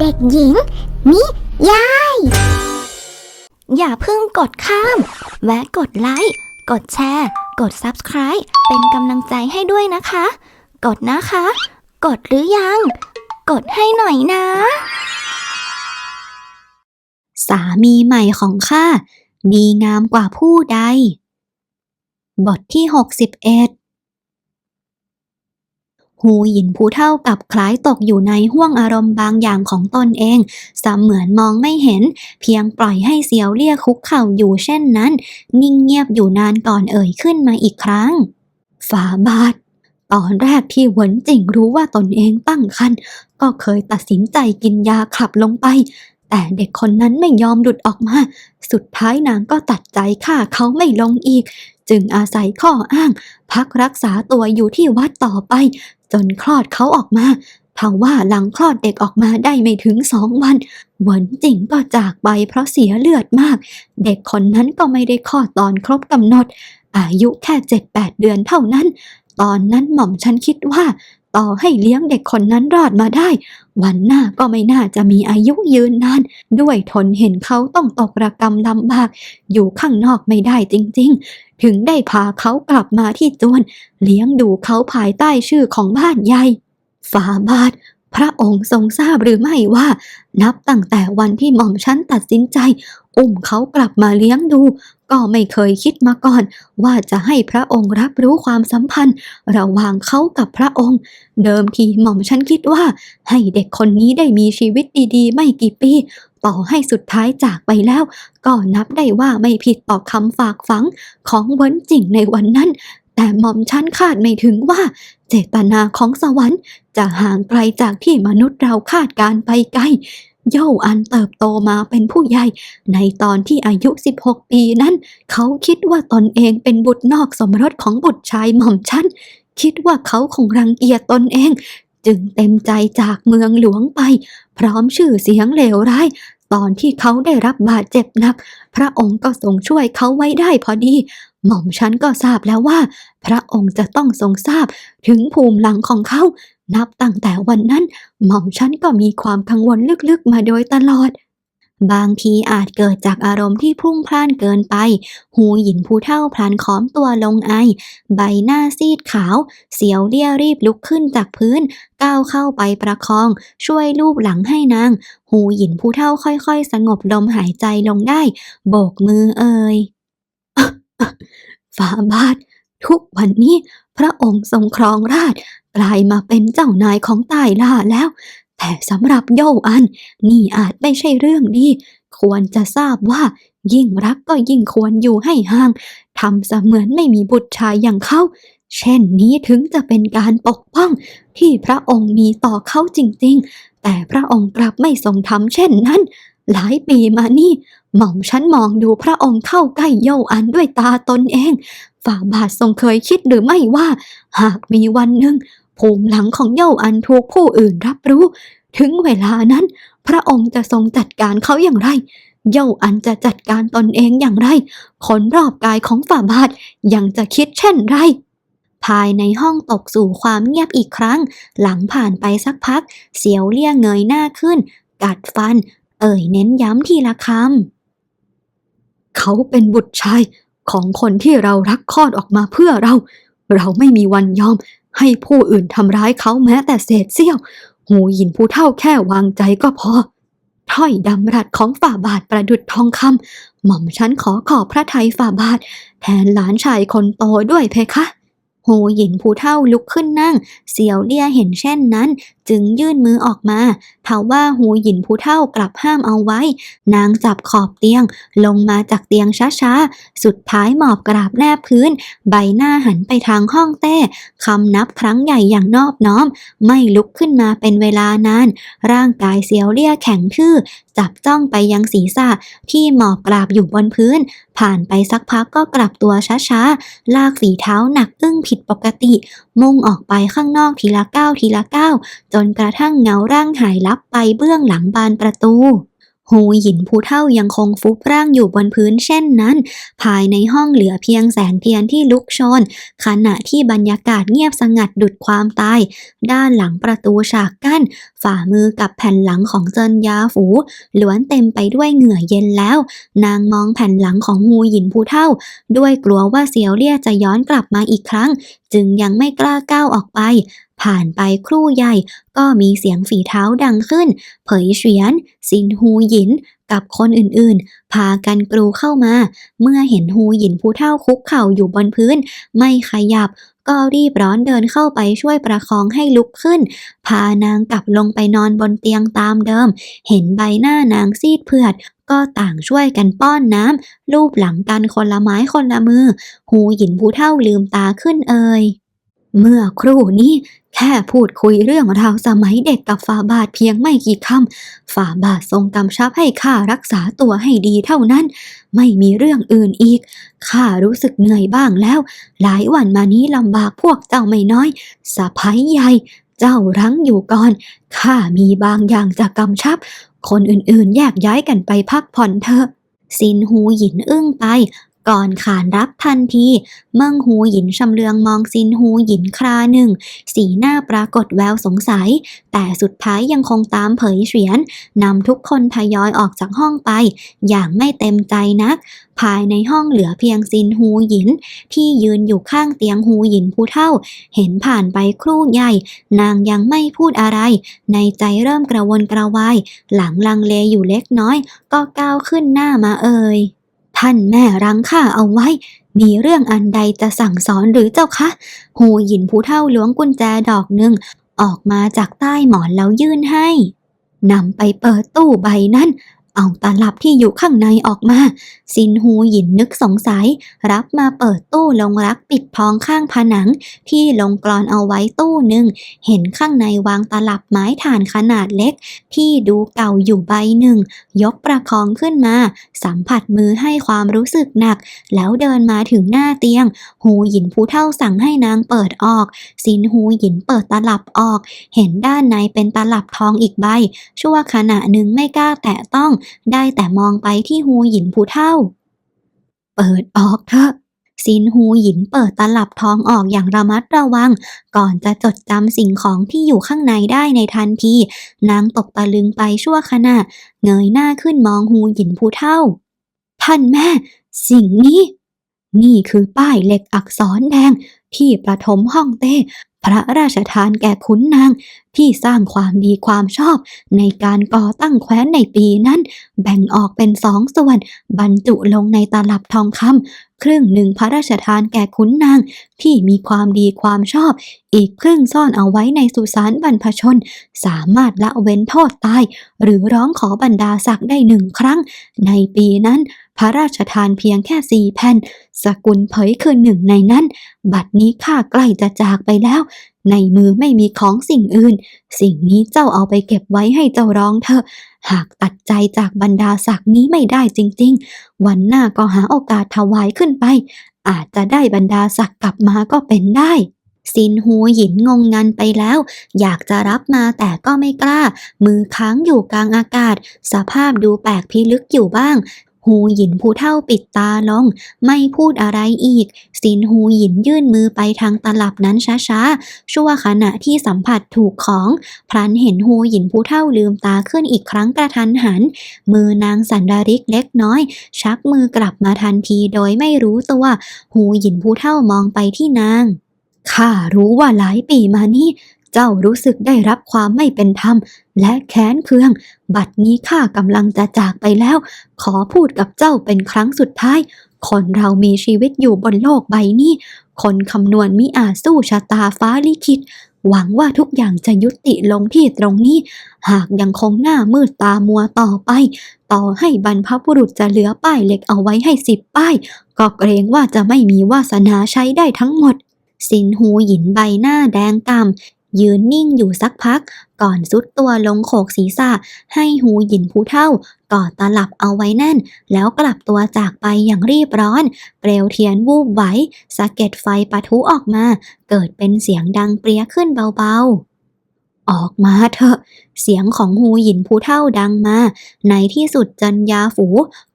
เด็กหญิง นิยาย อย่าเพิ่งกดข้าม แวะกดไลค์ กดแชร์ กด Subscribe เป็นกำลังใจให้ด้วยนะคะ กดนะคะ กดหรือยัง กดให้หน่อยนะ สามีใหม่ของข้าดีงามกว่าผู้ใด บทที่ 61 หูหยินผู้เท่ากับคล้ายตกอยู่ในห้วงอารมณ์บางอย่างของตนเองเสมือนมองไม่เห็น เพียงปล่อยให้เสียวเรียกคุกเข่าอยู่เช่นนั้น นิ่งเงียบอยู่นานก่อนเอ่ยขึ้นมาอีกครั้ง ฝาบาท ตอนแรกที่เหวินจิงรู้ว่าตนเองตั้งครรภ์ก็เคยตัดสินใจกินยาขับลงไป แต่เด็กคนนั้นไม่ยอมหลุดออกมา สุดท้ายนางก็ตัดใจฆ่าเขาไม่ลงอีก จึงอาศัยข้ออ้าง พักรักษาตัวอยู่ที่วัดต่อไป จนคลอดเขาออกมาทว่าหลังคลอดเด็กออกมาได้ไม่ถึงสองวัน หวนจิงก็จากไปเพราะเสียเลือดมาก เด็กคนนั้นก็ไม่ได้คลอดตอนครบกำหนด อายุแค่เจ็ดแปดเดือนเท่านั้น ตอนนั้นหม่อมฉันคิดว่า ต่อให้เลี้ยงเด็กคนนั้นรอดมาได้ วันหน้าก็ไม่น่าจะมีอายุยืนนาน ด้วยทนเห็นเขาต้องตกระกรรมลำบาก อยู่ข้างนอกไม่ได้จริง ๆ ถึงได้พาเขากลับมาที่จวน เลี้ยงดูเขาภายใต้ชื่อของบ้านใหญ่ฝาบาทพระองค์ทรงทราบหรือไม่ว่า นับตั้งแต่วันที่หม่อมฉันตัดสินใจ อุ้มเขากลับมาเลี้ยงดู ก็ไม่เคยคิดมาก่อน ว่าจะให้พระองค์รับรู้ความสัมพันธ์ ระหว่างเขากับพระองค์ เดิมทีหม่อมฉันคิดว่า ให้เด็กคนนี้ได้มีชีวิตดีๆ ไม่กี่ปี ต่อให้สุดท้ายจากไปแล้ว ก็นับได้ว่าไม่ผิดต่อคำฝากฝังของเวินจิงในวันนั้น แต่หม่อมฉันคาดไม่ถึงว่า เจตนาของสวรรค์ จะห่างไกลจากที่มนุษย์เราคาดการไปไกล โย่าอันเติบโตมาเป็นผู้ใหญ่ ในตอนที่อายุ 16 ปีนั้น เขาคิดว่าตนเองเป็นบุตรนอกสมรสของบุตรชายหม่อมฉันคิดว่าเขาคงรังเกียจตนเอง จึงเต็มใจจากเมืองหลวงไป พร้อมชื่อเสียงเลวร้ายตอนที่เขาได้รับบาดเจ็บหนัก พระองค์ก็ทรงช่วยเขาไว้ได้พอดี หม่อมฉันก็ทราบแล้วว่า พระองค์จะต้องทรงทราบถึงภูมิหลังของเขา นับตั้งแต่วันนั้นหม่อมฉันก็มีความกังวลลึกๆมาโดยตลอด บางทีอาจเกิดจากอารมณ์ที่พุ่งพล่านเกินไป หูหยินผู้เท่าพลันค้อมตัวลงไอ ใบหน้าซีดขาว เสียวเลี่ยรีบลุกขึ้นจากพื้น ก้าวเข้าไปประคอง ช่วยลูบหลังให้นาง หูหยินผู้เท่าค่อยๆ สงบลมหายใจลงได้ โบกมือเอ่ยฝาบาททุกวันนี้ พระองค์ทรงครองราชกลายมาเป็นเจ้านายของใต้ล่าแล้ว แต่สำหรับโยอัน นี่อาจไม่ใช่เรื่องดี ควรจะทราบว่า ยิ่งรักก็ยิ่งควรอยู่ให้ห่างทำเสมือนไม่มีบุตรชายอย่างเขา เช่นนี้ถึงจะเป็นการปกป้องที่พระองค์มีต่อเขาจริง ๆ แต่พระองค์กลับไม่ทรงทำเช่นนั้น หลายปีมานี่หม่อมฉันมองดูพระองค์เข้าใกล้โยอันด้วยตาตนเอง ฝ่าบาททรงเคยคิดหรือไม่ว่า หากมีวันหนึ่งภูมิหลังของโยอันถูกผู้อื่นรับรู้ ถึงเวลานั้น พระองค์จะทรงจัดการเขาอย่างไรโยอันจะจัดการตนเองอย่างไรคนรอบกายของฝ่าบาทยังจะคิดเช่นไรภายในห้องตกสู่ความเงียบอีกครั้ง หลังผ่านไปสักพัก เสียวเลี่ยงเงยหน้าขึ้น กัดฟัน เอ่ยเน้นย้ำทีละคำ เขาเป็นบุตรชาย ของคนที่เรารักคลอดออกมาเพื่อเรา เราไม่มีวันยอม ให้ผู้อื่นทำร้ายเขาแม้แต่เศษเสี้ยว หูหยินผู้เท่าแค่วางใจก็พอ ถ้อยดำรัสของฝ่าบาทประดุดทองคำหม่อมฉันขอขอบพระทัยฝ่าบาท แทนหลานชายคนโตด้วยเพคะหูหยินผู้เท่าลุกขึ้นนั่ง เสียวเลี่ยเห็นเช่นนั้น จึงยื่นมือออกมาทว่าหูหยินผู้เท่ากลับห้ามเอาไว้ นางจับขอบเตียง ลงมาจากเตียงช้าๆ สุดท้ายหมอบกราบแนบพื้น ใบหน้าหันไปทางห้องเต้คำนับครั้งใหญ่อย่างนอบน้อม ไม่ลุกขึ้นมาเป็นเวลานาน ร่างกายเสียวเลี่ยแข็งทื่อ จับจ้องไปยังศีรษะที่หมอบกราบอยู่บนพื้น ผ่านไปสักพักก็กลับตัวช้าๆ ลากฝีเท้าหนักอึ้งผิดปกติ มุ่งออกไปข้างนอกทีละก้าวทีละก้าวจนกระทั่งเงาร่างหายลับไปเบื้องหลังบานประตูหูหยินผู้เท่ายังคงฟุบร่างอยู่บนพื้นเช่นนั้น ภายในห้องเหลือเพียงแสงเทียนที่ลุกโชน ขณะที่บรรยากาศเงียบสงัดดุดความตาย ด้านหลังประตูฉากกั้น ฝ่ามือกับแผ่นหลังของเจินยาฝูล้วนเต็มไปด้วยเหงื่อเย็นแล้ว นางมองแผ่นหลังของหูหยินผู้เท่า ด้วยกลัวว่าเสียวเลี่ยจะย้อนกลับมาอีกครั้ง จึงยังไม่กล้าก้าวออกไป ผ่านไปครู่ใหญ่ ก็มีเสียงฝีเท้าดังขึ้น เผยเฉียนซินฮูหยินกับคนอื่นๆ พากันกรูเข้ามา เมื่อเห็นฮูหยินผู้เท่าคุกเข่าอยู่บนพื้น ไม่ขยับ ก็รีบร้อนเดินเข้าไปช่วยประคองให้ลุกขึ้น พานางกลับลงไปนอนบนเตียงตามเดิม เห็นใบหน้านางซีดเผือดก็ต่างช่วยกันป้อนน้ำลูบหลังกันคนละไม้คนละมือ หูหยินผู้เท่าลืมตาขึ้นเอ่ย เมื่อครู่นี้แค่พูดคุยเรื่องราวสมัยเด็กกับฝาบาทเพียงไม่กี่คำฝาบาททรงกำชับให้ข้ารักษาตัวให้ดีเท่านั้น ไม่มีเรื่องอื่นอีกข้ารู้สึกเหนื่อยบ้างแล้ว หลายวันมานี้ลำบากพวกเจ้าไม่น้อยสะพ้ยใหญ่เจ้ารั้งอยู่ก่อนข้ามีบางอย่างจะกำชับ คนอื่นๆ แยกย้ายกันไปพักผ่อนเถอะซินหูหยินอึ้งไป ก่อนขานรับทันที เมิ่งหูหยินชำเลืองมองซินหูหยินคราหนึ่ง สีหน้าปรากฏแววสงสัย แต่สุดท้ายยังคงตามเผยเฉียนนำทุกคนทยอยออกจากห้องไป อย่างไม่เต็มใจนัก ภายในห้องเหลือเพียงซินหูหยิน ที่ยืนอยู่ข้างเตียงหูหยินผู้เท่า เห็นผ่านไปครู่ใหญ่ นางยังไม่พูดอะไร ในใจเริ่มกระวนกระวาย หลังลังเลอยู่เล็กน้อย ก็ก้าวขึ้นหน้ามาเอ่ย ท่านแม่รังข้าเอาไว้ มีเรื่องอันใดจะสั่งสอนหรือเจ้าคะ หูหยินผู้เท่าล้วงกุญแจดอกหนึ่ง ออกมาจากใต้หมอนแล้วยื่นให้นำไปเปิดตู้ใบนั้น เอาตาลับที่อยู่ข้างในออกมา ซินฮูหยินนึกสงสัย รับมาเปิดตู้ลงรักปิดทองข้างผนัง ที่ลงกรอนเอาไว้ตู้หนึ่ง เห็นข้างในวางตาลับไม้ถ่านขนาดเล็ก ที่ดูเก่าอยู่ใบหนึ่ง ยกประคองขึ้นมา สัมผัสมือให้ความรู้สึกหนัก แล้วเดินมาถึงหน้าเตียงหูหยินผู้เท่าสั่งให้นางเปิดออกสินหูหยินเปิดตาลับออก เห็นด้านในเป็นตาลับทองอีกใบ ชั่วขณะหนึ่งไม่กล้าแตะต้องได้แต่มองไปที่หูหยินผู้เท่า เปิดออกเถอะซินหูหยินเปิดตลับทองออกอย่างระมัดระวัง ก่อนจะจดจำสิ่งของที่อยู่ข้างในได้ในทันที นางตกตะลึงไปชั่วขณะ เงยหน้าขึ้นมองหูหยินผู้เท่า ท่านแม่ สิ่งนี้ นี่คือป้ายเหล็กอักษรแดงที่ประถมห้องเต้ พระราชทานแก่ขุนนาง ที่สร้างความดีความชอบ ในการก่อตั้งแคว้นในปีนั้น แบ่งออกเป็นสองส่วน บรรจุลงในตลับทองคำครึ่งหนึ่งพระราชทานแก่ขุนนาง ที่มีความดีความชอบ อีกครึ่งซ่อนเอาไว้ในสุสานบรรพชน สามารถละเว้นโทษตาย หรือร้องขอบรรดาศักดิ์ได้หนึ่งครั้ง ในปีนั้น พระราชทานเพียงแค่สี่แผ่น สกุลเผยคือหนึ่งในนั้น บัดนี้ข้าใกล้จะจากไปแล้ว ในมือไม่มีของสิ่งอื่น สิ่งนี้เจ้าเอาไปเก็บไว้ให้เจ้าร้องเถอะ หากตัดใจจากบรรดาศักดิ์นี้ไม่ได้จริง ๆ วันหน้าก็หาโอกาสถวายขึ้นไป อาจจะได้บรรดาศักดิ์กลับมาก็เป็นได้ซินหูหยินงงงันไปแล้ว อยากจะรับมาแต่ก็ไม่กล้า มือค้างอยู่กลางอากาศ สภาพดูแปลกพิลึกอยู่บ้าง หูหยินผู้เท่าปิดตาลง ไม่พูดอะไรอีกซินหูหยินยื่นมือไปทางตลับนั้นช้าๆ ชั่วขณะที่สัมผัสถูกของ พลันเห็นหูหยินผู้เท่าลืมตาขึ้นอีกครั้งกระทันหัน มือนางสันดาริกเล็กน้อย ชักมือกลับมาทันทีโดยไม่รู้ตัว หูหยินผู้เท่ามองไปที่นางข้ารู้ว่าหลายปีมานี้ เจ้ารู้สึกได้รับความไม่เป็นธรรม และแค้นเคือง บัดนี้ข้ากำลังจะจากไปแล้ว ขอพูดกับเจ้าเป็นครั้งสุดท้าย คนเรามีชีวิตอยู่บนโลกใบนี้ คนคำนวณมิอาจสู้ชะตาฟ้าลิขิต หวังว่าทุกอย่างจะยุติลงที่ตรงนี้ หากยังคงหน้ามืดตามัวต่อไป ต่อให้บรรพบุรุษจะเหลือป้ายเหล็กเอาไว้ให้สิบป้าย ก็เกรงว่าจะไม่มีวาสนาใช้ได้ทั้งหมดสินหูหยินใบหน้าแดงกำ ยืนนิ่งอยู่สักพัก ก่อนซุดตัวลงโขกศีรษะ ให้หูหยินผู้เท่ากอดตลับเอาไว้แน่น แล้วกลับตัวจากไปอย่างรีบร้อน เปลวเทียนวูบไหวสะเก็ดไฟปะทุออกมา เกิดเป็นเสียงดังเปรี้ยขึ้นเบาๆ ออกมาเถอะ เสียงของฮูหยินผู้เท่าดังมา ในที่สุดจันยาฝู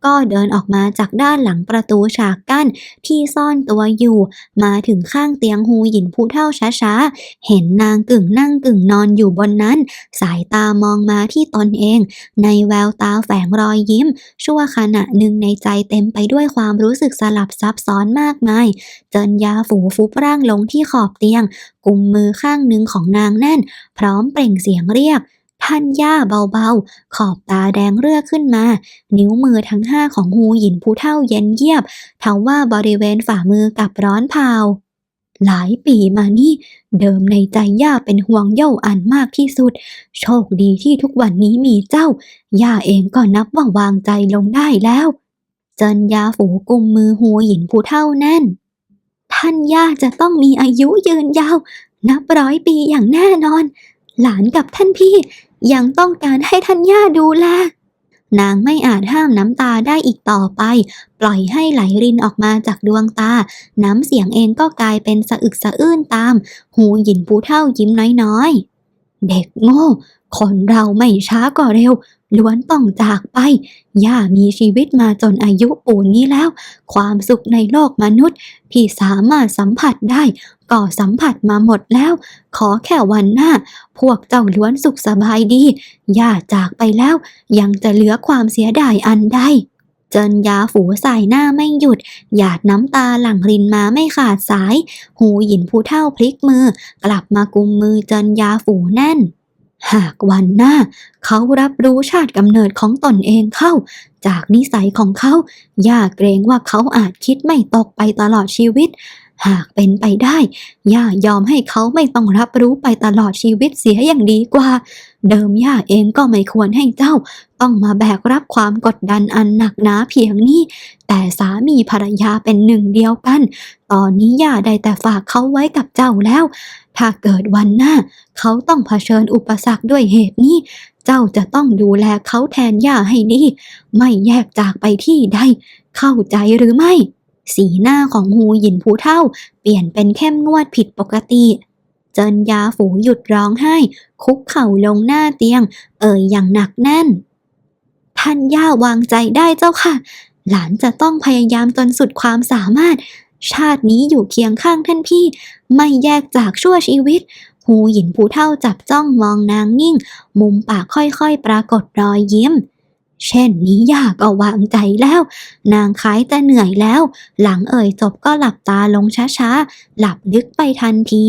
ก็เดินออกมาจากด้านหลังประตูฉากกั้นที่ซ่อนตัวอยู่ มาถึงข้างเตียงฮูหยินผู้เท่าช้าๆ เห็นนางกึ่งนั่งกึ่งนอนอยู่บนนั้น สายตามองมาที่ตนเอง ในแววตาแฝงรอยยิ้ม ชั่วขณะหนึ่งในใจเต็มไปด้วยความรู้สึกสลับซับซ้อนมากมาย เจินยาฝูฟุบร่างลงที่ขอบเตียง กุมมือข้างหนึ่งของนางแน่น พร้อมเปล่งเสียงเรียก ท่านย่าเบาๆ ขอบตาแดงเรือขึ้นมา นิ้วมือทั้งห้าของฮูหยินผู้เท่าเย็นเยียบทว่าบริเวณฝ่ามือกับร้อนเผาหลายปีมานี่ เดิมในใจย่าเป็นห่วงเย่าอันมากที่สุด โชคดีที่ทุกวันนี้มีเจ้า ย่าเองก็นับว่าวางใจลงได้แล้ว เจินยาฝูกุมมือฮูหยินผู้เท่าแน่น ท่านย่าจะต้องมีอายุยืนยาว นับร้อยปีอย่างแน่นอน หลานกับท่านพี่ยังต้องการให้ท่านย่าดูแล นางไม่อาจห้ามน้ำตาได้อีกต่อไป ปล่อยให้ไหลรินออกมาจากดวงตา น้ำเสียงเองก็กลายเป็นสะอึกสะอื้นตาม หูหยินผู้เท่ายิ้มน้อยๆ เด็กโง่ คนเราไม่ช้าก็เร็ว ล้วนต้องจากไป ย่ามีชีวิตมาจนอายุปูนนี้แล้ว ความสุขในโลกมนุษย์ที่สามารถสัมผัสได้ ก็สัมผัสมาหมดแล้ว ขอแค่วันหน้า พวกเจ้าล้วนสุขสบายดี ย่าจากไปแล้ว ยังจะเหลือความเสียดายอันใดเจินยาฝูใสายหน้าไม่หยุด หยาดน้ำตาหลั่งรินมาไม่ขาดสาย หูหยินผู้เท่าพลิกมือ กลับมากุมมือเจินยาฝูแน่น หากวันหน้า เขารับรู้ชาติกำเนิดของตนเองเข้า จากนิสัยของเขา ย่าเกรงว่าเขาอาจคิดไม่ตกไปตลอดชีวิต หากเป็นไปได้ ย่ายอมให้เขาไม่ต้องรับรู้ไปตลอดชีวิตเสียอย่างดีกว่า เดิมย่าเองก็ไม่ควรให้เจ้า ต้องมาแบกรับความกดดันอันหนักหนาเพียงนี้ แต่สามีภรรยาเป็นหนึ่งเดียวกัน ตอนนี้ย่าได้แต่ฝากเขาไว้กับเจ้าแล้ว ถ้าเกิดวันหน้า เขาต้องเผชิญอุปสรรคด้วยเหตุนี้ เจ้าจะต้องดูแลเขาแทนย่าให้ดี ไม่แยกจากไปที่ใด เข้าใจหรือไม่ สีหน้าของฮูหยินผู้เท่า เปลี่ยนเป็นเข้มงวดผิดปกติเจินยาฝูหยุดร้องไห้ คุกเข่าลงหน้าเตียง เอ่ยอย่างหนักแน่น ท่านย่าวางใจได้เจ้าค่ะ หลานจะต้องพยายามจนสุดความสามารถ ชาตินี้อยู่เคียงข้างท่านพี่ ไม่แยกจากชั่วชีวิต หูหยินผู้เท่าจับจ้องมองนางนิ่ง มุมปากค่อยๆ ปรากฏรอยยิ้ม เช่นนี้ย่าก็วางใจแล้ว นางคล้ายจะเหนื่อยแล้ว หลังเอ่ยจบก็หลับตาลงช้าๆ หลับลึกไปทันที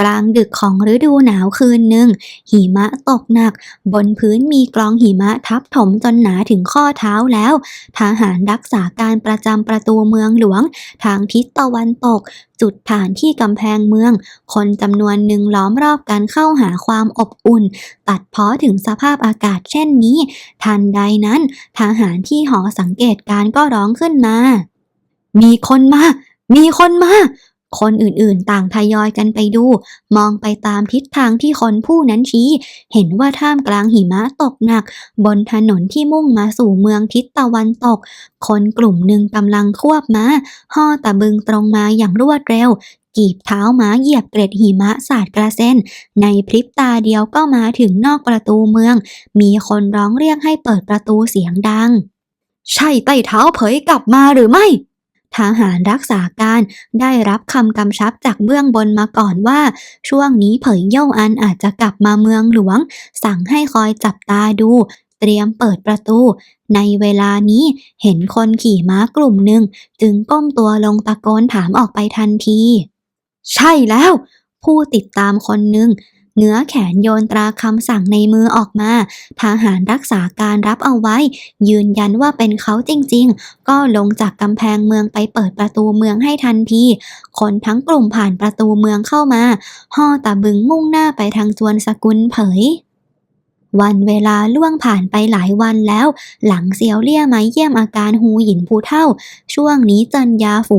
กลางดึกของฤดูหนาวคืนหนึ่ง หิมะตกหนัก บนพื้นมีกลองหิมะทับถมจนหนาถึงข้อเท้าแล้ว ทหารรักษาการประจำประตูเมืองหลวง ทางทิศตะวันตก จุดฐานที่กำแพงเมือง คนจำนวนหนึ่งล้อมรอบกันเข้าหาความอบอุ่น ตัดเพ้อถึงสภาพอากาศเช่นนี้ ทันใดนั้นทหารที่หอสังเกตการก็ร้องขึ้นมา มีคนมา มีคนมา คนอื่นๆ ต่างทยอยกันไปดู มองไปตามทิศทางที่คนผู้นั้นชี้ เห็นว่าท่ามกลางหิมะตกหนัก บนถนนที่มุ่งมาสู่เมืองทิศตะวันตก คนกลุ่มหนึ่งกำลังควบม้าห่อตะบึงตรงมาอย่างรวดเร็วกีบเท้าม้าเหยียบเกร็ดหิมะสาดกระเซ็น ในพริบตาเดียวก็มาถึงนอกประตูเมือง มีคนร้องเรียกให้เปิดประตูเสียงดัง ใช่ไต้เท้าเผยกลับมาหรือไม่ ทหารรักษาการได้รับคำกำชับจากเบื้องบนมาก่อนว่า ช่วงนี้เผยเย่าอันอาจจะกลับมาเมืองหลวง สั่งให้คอยจับตาดู เตรียมเปิดประตู ในเวลานี้เห็นคนขี่ม้ากลุ่มหนึ่ง จึงก้มตัวลงตะโกนถามออกไปทันที ใช่แล้ว ผู้ติดตามคนหนึ่ง เงื้อแขนโยนตราคำสั่งในมือออกมาทหารรักษาการรับเอาไว้ ยืนยันว่าเป็นเขาจริงๆ ก็ลงจากกำแพงเมืองไปเปิดประตูเมืองให้ทันทีคนทั้งกลุ่มผ่านประตูเมืองเข้ามา ห่อตะบึงมุ่งหน้าไปทางจวนสกุลเผย วันเวลาล่วงผ่านไปหลายวันแล้ว หลังเซียวเลี่ยมาเยี่ยมอาการฮูหยินผู้เท่า ช่วงนี้จันยาฝู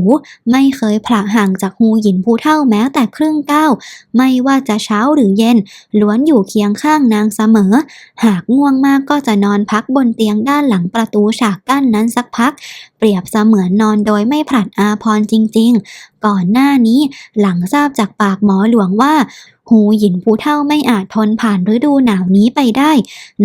ไม่เคยผละห่างจากฮูหยินผู้เท่าแม้แต่ครึ่งก้าวไม่ว่าจะเช้าหรือเย็น ล้วนอยู่เคียงข้างนางเสมอ หากง่วงมากก็จะนอนพักบนเตียงด้านหลังประตูฉากกั้นนั้นสักพัก เปรียบเสมือนนอนโดยไม่ผลัดอาพรจริง ๆ ก่อนหน้านี้หลังทราบจากปากหมอหลวงว่า หูหยินผู้เท่าไม่อาจทนผ่านฤดูหนาวนี้ไปได้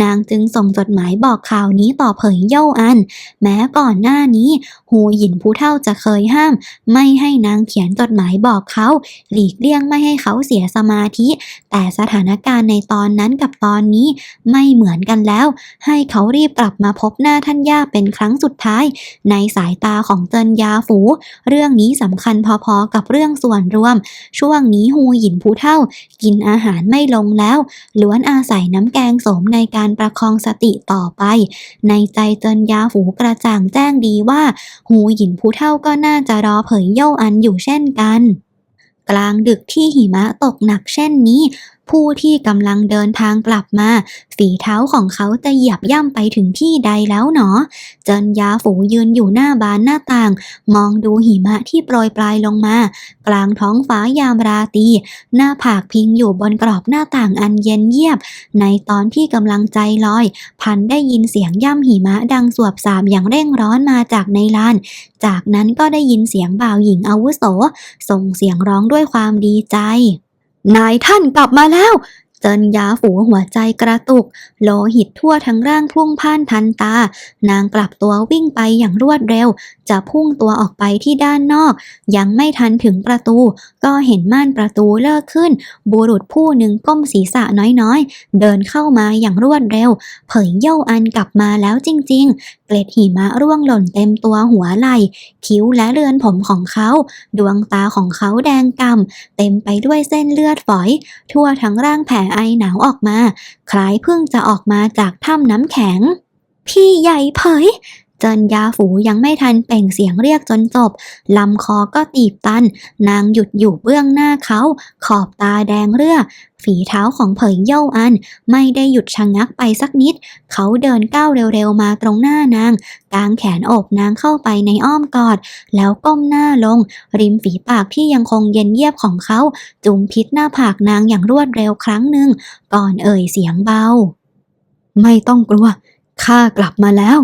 นางจึงส่งจดหมายบอกข่าวนี้ต่อเผยเย่าอัน แม้ก่อนหน้านี้ หูหยินผู้เท่าจะเคยห้าม ไม่ให้นางเขียนจดหมายบอกเขา หลีกเลี่ยงไม่ให้เขาเสียสมาธิ แต่สถานการณ์ในตอนนั้นกับตอนนี้ไม่เหมือนกันแล้ว ให้เขารีบกลับมาพบหน้าท่านย่าเป็นครั้งสุดท้าย ในสายตาของเจินยาฝู เรื่องนี้สำคัญพอๆกับเรื่องส่วนรวม ช่วงนี้ฮูหยินผู้เท่ากินอาหารไม่ลงแล้ว ล้วนอาศัยน้ำแกงสมในการประคองสติต่อไป ในใจเจินยาหูกระจ่างแจ้งดีว่า หูหยินผู้เท่าก็น่าจะรอเผยเย่าอันอยู่เช่นกัน กลางดึกที่หิมะตกหนักเช่นนี้ ผู้ที่กำลังเดินทางกลับมา ฝีเท้าของเขาจะเหยียบย่ำไปถึงที่ใดแล้วหนอ เจินยาฝูยืนอยู่หน้าบานหน้าต่าง มองดูหิมะที่โปรยปลายลงมา กลางท้องฟ้ายามราตรีหน้าผากพิงอยู่บนกรอบหน้าต่างอันเย็นเยียบ ในตอนที่กำลังใจลอย พันได้ยินเสียงย่ำหิมะดังสวบสาบอย่างเร่งร้อนมาจากในลาน จากนั้นก็ได้ยินเสียงบ่าวหญิงอาวุโส ส่งเสียงร้องด้วยความดีใจ นายท่านกลับมาแล้ว เจินยาฝูหัวใจกระตุก โลหิตทั่วทั้งร่างพลุ่งพ่านทันตา นางกลับตัววิ่งไปอย่างรวดเร็ว จะพุ่งตัวออกไปที่ด้านนอก ยังไม่ทันถึงประตู ก็เห็นม่านประตูเลิกขึ้น บุรุษผู้หนึ่งก้มศีรษะน้อยๆ เดินเข้ามาอย่างรวดเร็ว เผยเย่าอันกลับมาแล้วจริง ๆ เกล็ดหิมะร่วงหล่นเต็มตัวหัวไหล่ คิ้วและเรือนผมของเขา ดวงตาของเขาแดงกำ่ำเต็มไปด้วยเส้นเลือดฝอย ทั่วทั้งร่างแผ่ไอหนาวออกมา คล้ายเพิ่งจะออกมาจากถ้ำน้ำแข็ง พี่ใหญ่เผย จนยาฝูยังไม่ทันเปล่งเสียงเรียกจนจบลำคอก็ตีบตัน นางหยุดอยู่เบื้องหน้าเขา ขอบตาแดงเรือ ฝีเท้าของเผยเย่าอัน ไม่ได้หยุดชะงักไปสักนิด เขาเดินก้าวเร็วๆมาตรงหน้านาง กางแขนโอบนางเข้าไปในอ้อมกอด แล้วก้มหน้าลง ริมฝีปากที่ยังคงเย็นเยียบของเขา จุมพิษหน้าผากนางอย่างรวดเร็วครั้งหนึ่ง ก่อนเอ่ยเสียงเบา ไม่ต้องกลัวข้ากลับมาแล้ว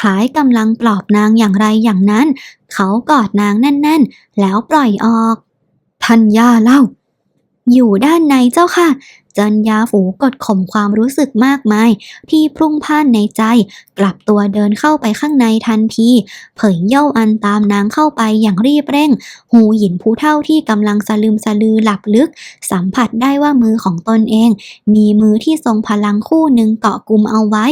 คล้ายกำลังปลอบนางอย่างไรอย่างนั้น เขากอดนางแน่น ๆ แล้วปล่อยออก ท่านย่าเล่า อยู่ด้านในเจ้าค่ะ จันยาฝูกดข่มความรู้สึกมากมาย ที่พรุ่งพ่านในใจ กลับตัวเดินเข้าไปข้างในทันที เผยเย่าอันตามนางเข้าไปอย่างรีบเร่ง หูหยินผู้เท่าที่กำลังสลืมสลือหลับลึก สัมผัสได้ว่ามือของตนเอง มีมือที่ทรงพลังคู่หนึ่งเกาะกลุมเอาไว้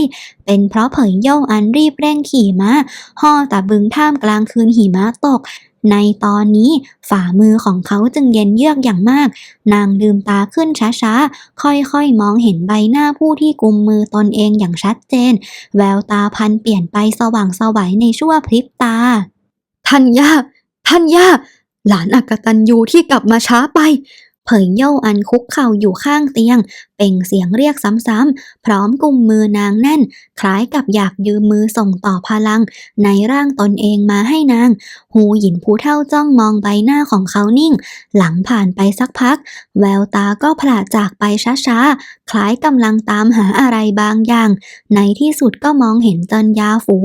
เป็นเพราะเผยเย่าอันรีบเร่งขี่ม้าห่อตะบึงท่ามกลางคืนหิมะตก ในตอนนี้ฝ่ามือของเขาจึงเย็นเยือกอย่างมาก นางลืมตาขึ้นช้าๆ ค่อยๆ มองเห็นใบหน้าผู้ที่กุมมือตนเองอย่างชัดเจน แววตาพันเปลี่ยนไปสว่างสวัยในชั่วพริบตา ท่านย่า ท่านย่า หลานอักตันยูที่กลับมาช้าไป เผยเย่าอันคุกเข่าอยู่ข้างเตียง เป่งเสียงเรียกซ้ำๆ พร้อมกุมมือนางแน่น คล้ายกับอยากยืมมือส่งต่อพลัง ในร่างตนเองมาให้นาง หูหยินผู้เท่าจ้องมองใบหน้าของเขานิ่ง หลังผ่านไปสักพัก แววตาก็ผลาจากไปช้าๆ คล้ายกำลังตามหาอะไรบางอย่าง ในที่สุดก็มองเห็นเจินยาฝู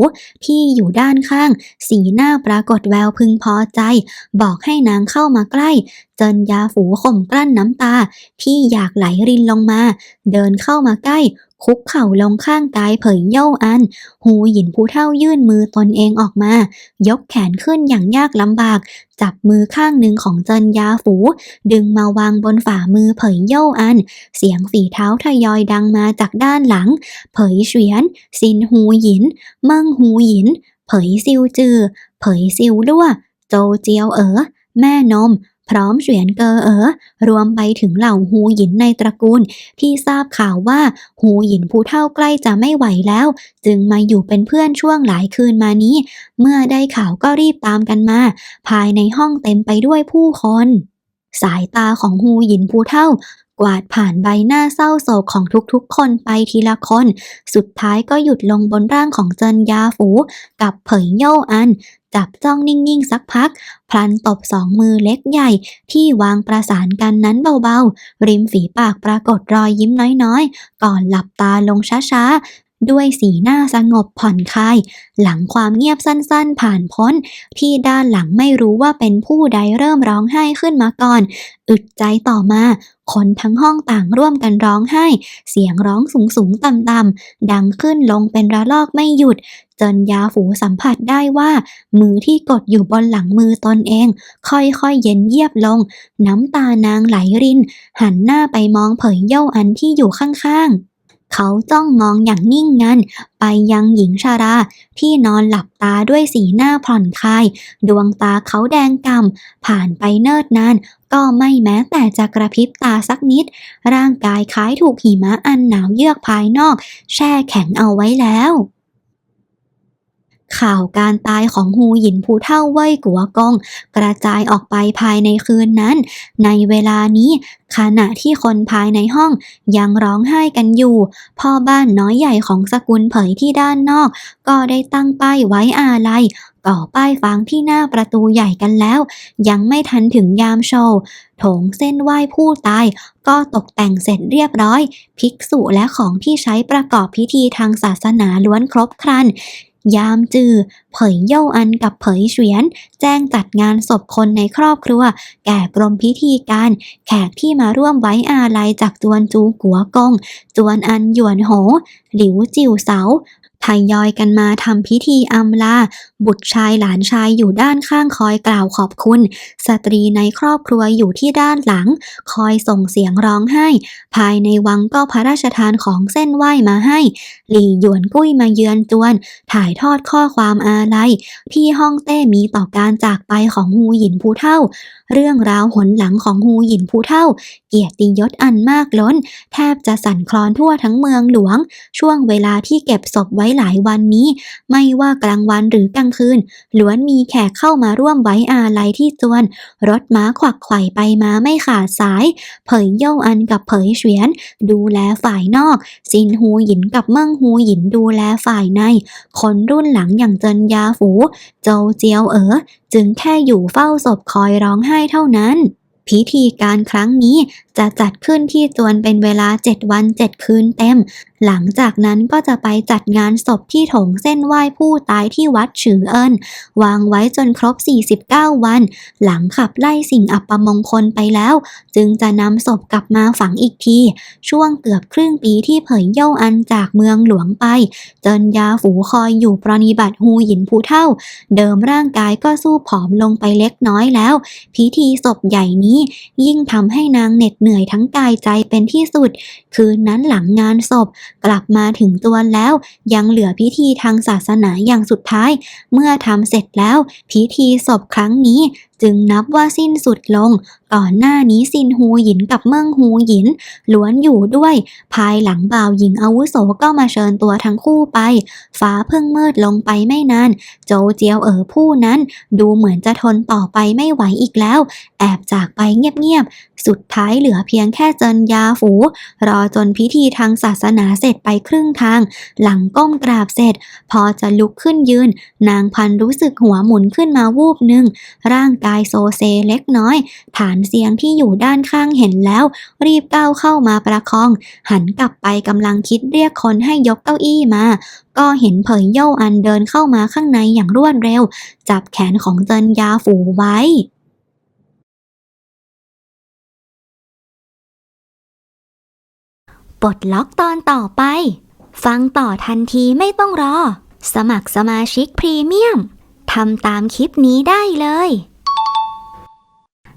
ที่อยู่ด้านข้าง สีหน้าปรากฏแววพึงพอใจ บอกให้นางเข้ามาใกล้เจินยาฝูข่มกลั้นน้ำตาที่อยากไหลรินลงมาเดินเข้ามาใกล้คุกเข่าลงข้างกายเผยเย่าอัน หูหยินผู้เท่ายื่นมือตนเองออกมา ยกแขนขึ้นอย่างยากลำบาก จับมือข้างหนึ่งของเจินยาฝู ดึงมาวางบนฝ่ามือเผยเย่าอัน เสียงฝีเท้าทยอยดังมาจากด้านหลัง เผยเฉียน ซินหูหยิน เมิงหูหยิน เผยซิวจือ เผยซิวลั่วโจเจียวเอ๋อแม่นม พร้อมเฉวียนเกอเอ๋อรวมไปถึงเหล่าหูหยินในตระกูล ที่ทราบข่าวว่าหูหยินผู้เท่าใกล้จะไม่ไหวแล้ว จึงมาอยู่เป็นเพื่อนช่วงหลายคืนมานี้ เมื่อได้ข่าวก็รีบตามกันมา ภายในห้องเต็มไปด้วยผู้คนสายตาของฮูหยินผู้เท่า กวาดผ่านใบหน้าเศร้าโศกของทุกๆ คนไปทีละคน สุดท้ายก็หยุดลงบนร่างของเจินยาฝูกับเผยโย่อัน จับจ้องนิ่งๆ สักพัก พลันตบสองมือเล็กใหญ่ ที่วางประสานกันนั้นเบาๆ ริมฝีปากปรากฏรอยยิ้มน้อยๆ ก่อนหลับตาลงช้า ด้วยสีหน้าสงบผ่อนคลาย หลังความเงียบสั้นๆ ผ่านพ้น ที่ด้านหลังไม่รู้ว่าเป็นผู้ใดเริ่มร้องไห้ขึ้นมาก่อน อึดใจต่อมาคนทั้งห้องต่างร่วมกันร้องไห้ เสียงร้องสูงสูงๆต่ำๆดังขึ้นลงเป็นระลอกไม่หยุด จนยาฝูสัมผัสได้ว่า มือที่กดอยู่บนหลังมือตนเอง ค่อยๆเย็นเยียบลง น้ำตานางไหลริน หันหน้าไปมองเผยเย่าอันที่อยู่ข้างๆ เขาจ้องมองอย่างนิ่งงันไปยังหญิงชารา ที่นอนหลับตาด้วยสีหน้าผ่อนคลาย ดวงตาเขาแดงกำ่ำผ่านไปเนิ่นนาน ก็ไม่แม้แต่จะกระพริบตาสักนิด ร่างกายคล้ายถูกหิมะอันหนาวเยือกภายนอก แช่แข็งเอาไว้แล้ว ข่าวการตายของฮูหยินผู้เท่าเว่ยกัวกงกระจายออกไปภายในคืนนั้น ในเวลานี้ ขณะที่คนภายในห้องยังร้องไห้กันอยู่ พ่อบ้านน้อยใหญ่ของสกุลเผยที่ด้านนอก ก็ได้ตั้งป้ายไว้อาลัยก่อป้ายฟางที่หน้าประตูใหญ่กันแล้ว ยังไม่ทันถึงยามโชว์โถงเส้นไหว้ผู้ตาย ก็ตกแต่งเสร็จเรียบร้อย ภิกษุและของที่ใช้ประกอบพิธีทางศาสนาล้วนครบครัน ยามจือ เผยเย่าอันกับเผยเฉียน แจ้งจัดงานศพคนในครอบครัว แก่กรมพิธีการ แขกที่มาร่วมไว้อาลัยจากจวนจูกัวกง จวนอันหยวนโห หลิวจิวเสา ทยอยกันมาทำพิธีอำลา บุตรชายหลานชายอยู่ด้านข้างคอยกล่าวขอบคุณ สตรีในครอบครัวอยู่ที่ด้านหลัง คอยส่งเสียงร้องไห้ ภายในวังก็พระราชทานของเส้นไหว้มาให้ หลี่หยวนกุ้ยมาเยือนจวน ถ่ายทอดข้อความอาลัยที่ห้องเต้มีต่อการจากไปของฮูหยินผู้เท่า เรื่องราวหนหลังของฮูหยินผู้เท่า เกียรติยศอันมากล้น แทบจะสั่นคลอนทั่วทั้งเมืองหลวง ช่วงเวลาที่เก็บศพไว้หลายวันนี้ ไม่ว่ากลางวันหรือกลางคืนล้วนมีแขกเข้ามาร่วมไว้อาลัยที่จวน รถม้าขวักไขว่ไปมาไม่ขาดสาย เผยเย่าอันกับเผยเฉวียน ดูแลฝ่ายนอก ซินฮูหยินกับเมิ่งฮูหยินดูแลฝ่ายใน คนรุ่นหลังอย่างเจินยาฝูโจเจียวเอ๋อจึงแค่อยู่เฝ้าศพคอยร้องไห้เท่านั้น พิธีการครั้งนี้ จะจัดขึ้นที่จวนเป็นเวลา 7 วัน 7 คืนเต็ม หลังจากนั้นก็จะไปจัดงานศพที่ถงเส้นไหว้ผู้ตายที่วัดฉือเอินวางไว้จนครบ 49 วัน หลังขับไล่สิ่งอัปมงคลไปแล้ว จึงจะนำศพกลับมาฝังอีกที ช่วงเกือบครึ่งปีที่เผยเย่าอันจากเมืองหลวงไป จนยาฝูคอยอยู่ปรนิบัติฮูหยินผู้เท่า เดิมร่างกายก็สู้ผอมลงไปเล็กน้อยแล้ว พิธีศพใหญ่นี้ยิ่งทำให้นางเหน็ดเหนื่อยทั้งกายใจเป็นที่สุด คืนนั้นหลังงานศพ กลับมาถึงตัวแล้ว ยังเหลือพิธีทางศาสนาอย่างสุดท้าย เมื่อทำเสร็จแล้ว พิธีศพครั้งนี้จึงนับว่าสิ้นสุดลง ก่อนหน้านี้ซินฮูหยินกับเมิ่งฮูหยินล้วนอยู่ด้วย ภายหลังบ่าวหญิงอาวุโสก็มาเชิญตัวทั้งคู่ไป ฟ้าเพิ่งมืดลงไปไม่นาน โจวเจียวเอ๋อผู้นั้น ดูเหมือนจะทนต่อไปไม่ไหวอีกแล้ว แอบจากไปเงียบๆ สุดท้ายเหลือเพียงแค่เจินยาฝู รอจนพิธีทางศาสนาเสร็จไปครึ่งทาง หลังก้มกราบเสร็จ พอจะลุกขึ้นยืน นางพันรู้สึกหัวหมุนขึ้นมาวูบหนึ่งร่างกาายโซเซเล็กน้อย ฐานเสียงที่อยู่ด้านข้างเห็นแล้ว รีบก้าวเข้ามาประคอง หันกลับไปกำลังคิดเรียกคนให้ยกเก้าอี้มา ก็เห็นเผยเย่าอันเดินเข้ามาข้างในอย่างรวดเร็ว จับแขนของเจินยาฝูไว้ปลดล็อกตอนต่อไป ฟังต่อทันทีไม่ต้องรอ สมัครสมาชิกพรีเมียมทำตามคลิปนี้ได้เลย